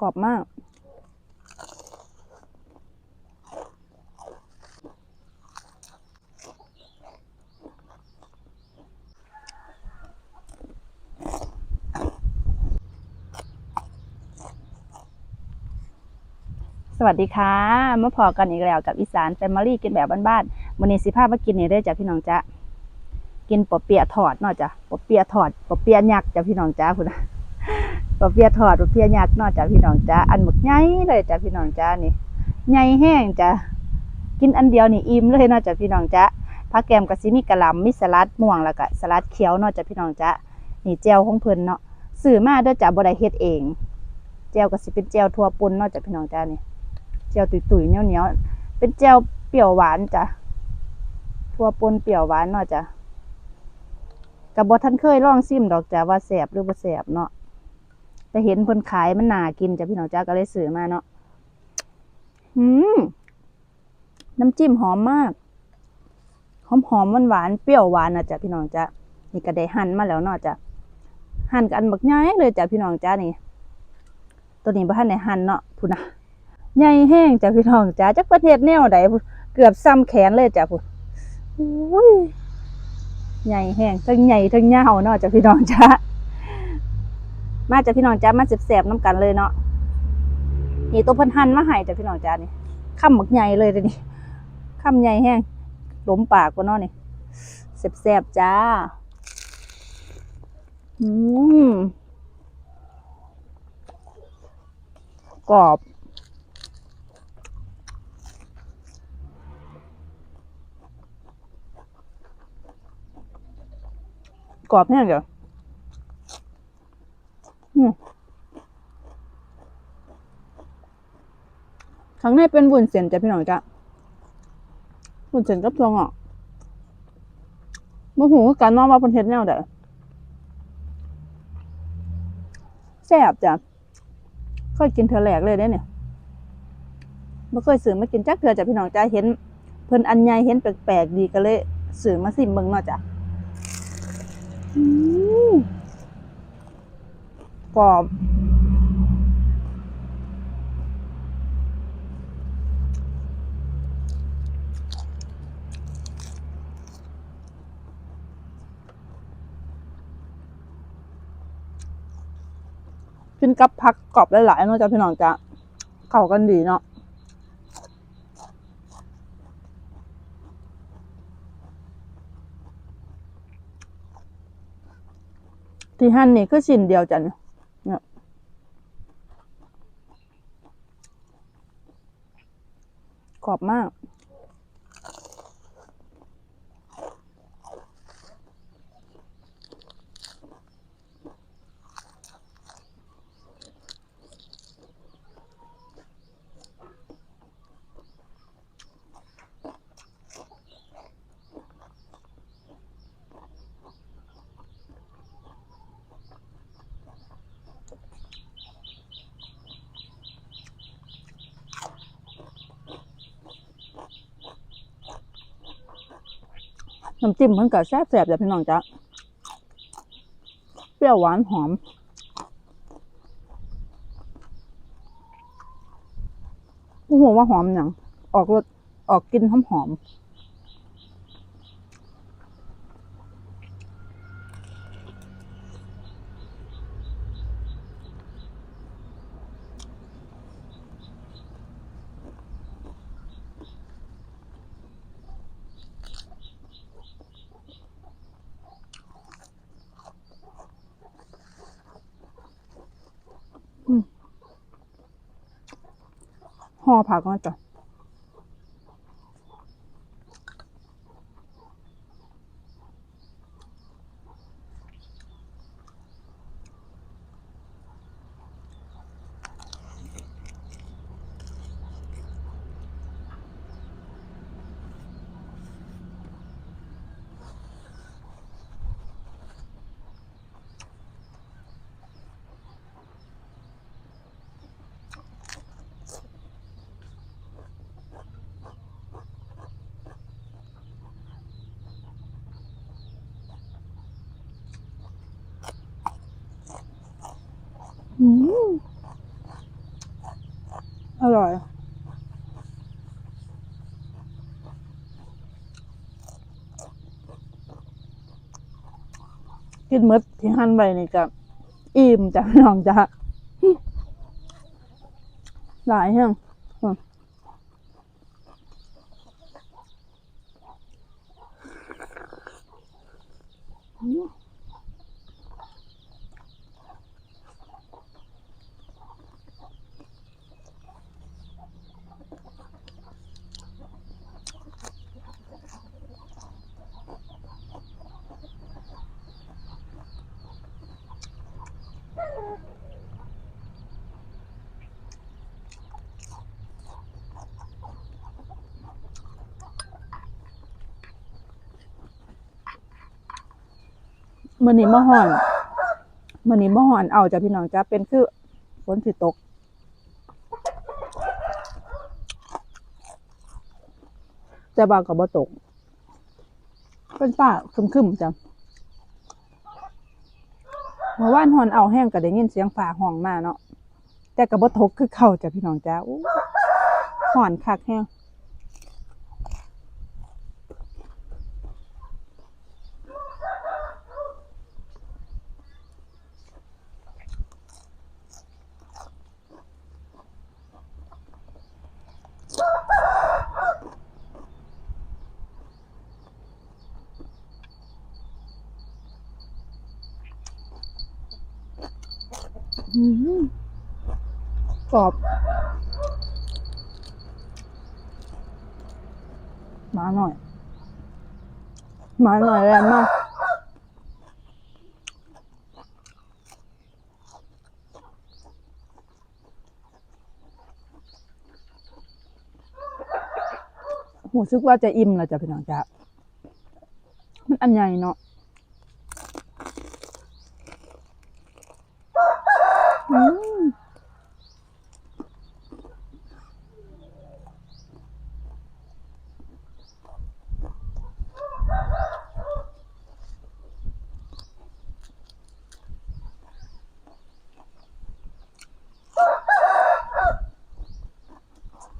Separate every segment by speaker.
Speaker 1: กรอบมาก สวัสดีค่ะมาพอกันอีกแล้วกับอีสานแฟมิลี่กินแบบบ้านๆวันนี้สิพาพมากินนี่เด้อจ้ะพี่น้องจ๊ะกินปอเปียะทอดเนาะจ้ะปอเปียะทอดปอเปียะยักษ์จ้ะพี่น้องจ๊ะคุณนะ ปอเปียทอดปอเปียยักนาจ้ะพี่น้องจ๊ะอันหมึกใหญ่เลยจ้ะพี่น้องจ๊ะนี่ใหญ่แห้งจ้ะกินอันเดียวนี่อิ่มเลยนาจ้ะพี่น้องจ๊ะผักแกมกะสิมีกะหล่ำมีสลัดม่วงแล้วก็สลัดเขียวนาจ้ะพี่น้องจ๊ะนี่แจ่วของเพิ่นเนาะซื้อมาเด้อจ้ะบ่ได้เฮ็ดเองแจ่วก็สิเป็นแจ่วทั่วป่นนาะจ้ะพี่น้องจ๊ะนี่เจียวตุยๆเหนียวๆเป็นเจียวเปรี้ยวหวานจ้ะทั่วปนเปรี้ยวหวานเนาะจ้ะกับบท่านเคยลองซิมดอกจ้ะว่าแสบหรือบ่แสบเนาะ แต่เห็นเพิ่นขายมันน่ากินจ้ะพี่น้องจ้าก็เลยซื้อมาเนาะอืมน้ำจิ้มหอมมาก หอมหอมหวานหวานเปรี้ยวหวานนะจ้ะพี่น้องจ้านี่ก็ได้หั่นมาแล้วเนาะจ้ะหั่นกันบักย้ายเลยจ้ะพี่น้องจ้านี่ ตัวนี้บ่ทันได้หั่นเนาะพุ่นนะใหญ่แห้งจ้ะพี่น้องจ้าจักประเทศแนวใดเกือบซ้ำแขนเลยจ้ะพุ่นอุ้ยใหญ่แห้งทั้งใหญ่ทั้งยาวเนาะจ้ะพี่น้องจ้า มาจ้ะพี่น้องจ้ามาแสบๆน้ำกันเลยเนาะนี่ตัวพันหันมาให้จ้ะพี่น้องจ้านี่ข้ามหมึกใหญ่เลยเดี๋ยวนี้ข้ามใหญ่แห้งหลมปากกว่านาะนี่แสบๆจ้าอืมกรอบกรอบแห้งเดี๋ยวอืม ข้างในเป็นวุ้นเส้นจ้ะพี่น้องจ้ะวุ้นเส้นกับทวงอะมะหูการนอนมาบนเทศแนวเด้อแซ่บจ้ะเคยกินเธอแหลกเลยเด้เนี่ยไม่เคยซื้อมากินจักเถื่อจ้ะพี่น้องจ้ะเห็น เพิ่นอันใหญ่เห็นแปลกๆดีก็เลยซื้อมาสิมเบิ่งเนาะจ้ะอืมกรอบ กินกับผักกรอบหลายๆนาะจ้ะพี่น้องจะเข้ากันดีเนาะที่หั่นนี่คือชิ้นเดียวจ้ะเนี่ยเนี่ยกรอบมาก น้ำจิ้มมันก็แซ่บแซ่บจ้ะพี่น้องจ้ะเปรี้ยวหวานหอมกูหัวว่าหอมอย่างออกรสออกกลิ่นหอมหอม ห่อผักก่อนจ้ะอืม อ ร่อยกินมดที่หั่นไว้นี่ก็อิ่มจ้ะน้องจ้ะหลายแห้งอืม มื้อนี้บ่ฮ้อนมื้อนี้บ่ฮ้อนเอาจ้ะพี่น้องจ้ะเป็นคือฝนสิตกแต่บางก็บ่ตก เป็นฟ้าคึมๆจ้ะเมื่อวานฮอนเอาแห้งก็ได้ยินเสียงฟ้าห้องมาเนาะแต่ก็บ่ตกคือเก่าจ้ะพี่น้องจ้ะอู้ฮ้อนคักแฮง อืม กรอบ มาหน่อย มาหน่อยแรงมากหูซึกว่าจะอิ่มแล้วจ้ะพี่น้องจ้ะมันอันใหญ่เนาะอืม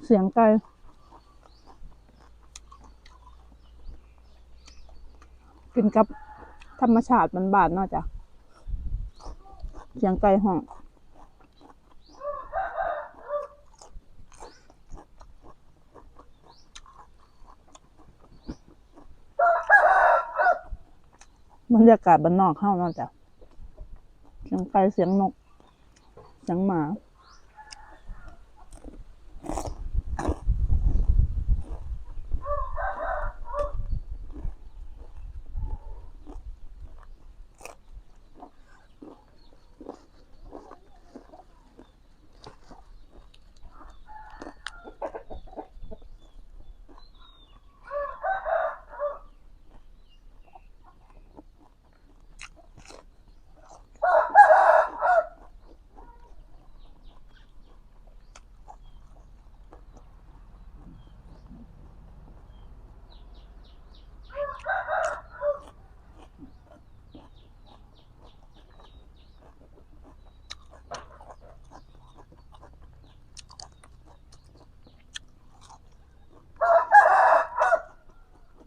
Speaker 1: เสียงไก่กินกับธรรมชาติมันบานๆเนาะจ้ะเสียงไก่ห้องบรรยากาศบ้านนอกเข้าเนาะจ้ะเสียงไก่เสียงนก เสียงหมา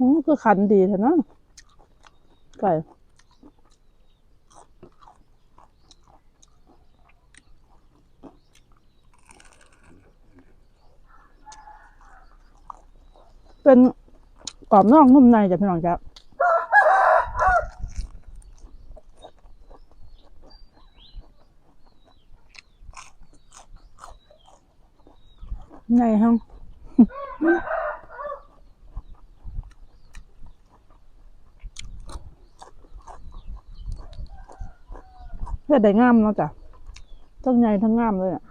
Speaker 1: อืมคือขันดีเถอะนะไก่เป็นกรอบนอกนุ่มในจ้ะพี่น้องจ๊ะในห้อง เฮ็ดได้งามเนาะจ้ะทั้งใหญ่ทั้งงามเลยอะ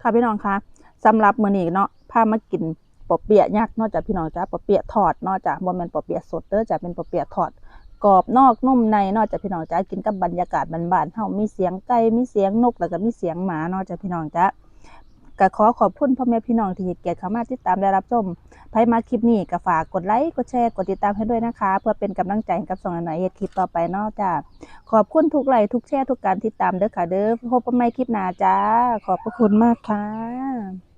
Speaker 1: ค่ะพี่น้องคะสำหรับมื้อนี้เนาะพามากิน ปอเปียะยักษ์นอกจากพี่น้องจ้ะปอเปียะทอดนอกจากบ่แม่นปอเปียะสดเด้อจ้ะเป็นปอเปียะทอดกรอบนอกนุ่มในนอกจากพี่น้องจ้ากินกับบรรยากาศบ้านๆเฮามีเสียงไก่มีเสียงนกแล้วก็มีเสียงหมานอกจากพี่น้องจ้าก็ขอขอบคุณพ่อแม่พี่น้องที่เกียรติเข้ามาติดตามและรับชมใครมาคลิปนี้ก็ฝากกดไลค์กดแชร์กดติดตามให้ด้วยนะคะ เพื่อเป็นกำลังใจให้กับสองหน่อยเฮ็ดคลิปต่อไปนอกจ้าขอบคุณทุกไลค์ทุกแชร์ทุกการติดตามเด้อค่ะเด้อพบกันใหม่คลิปหน้าจ้า ขอบพระคุณมากค่ะ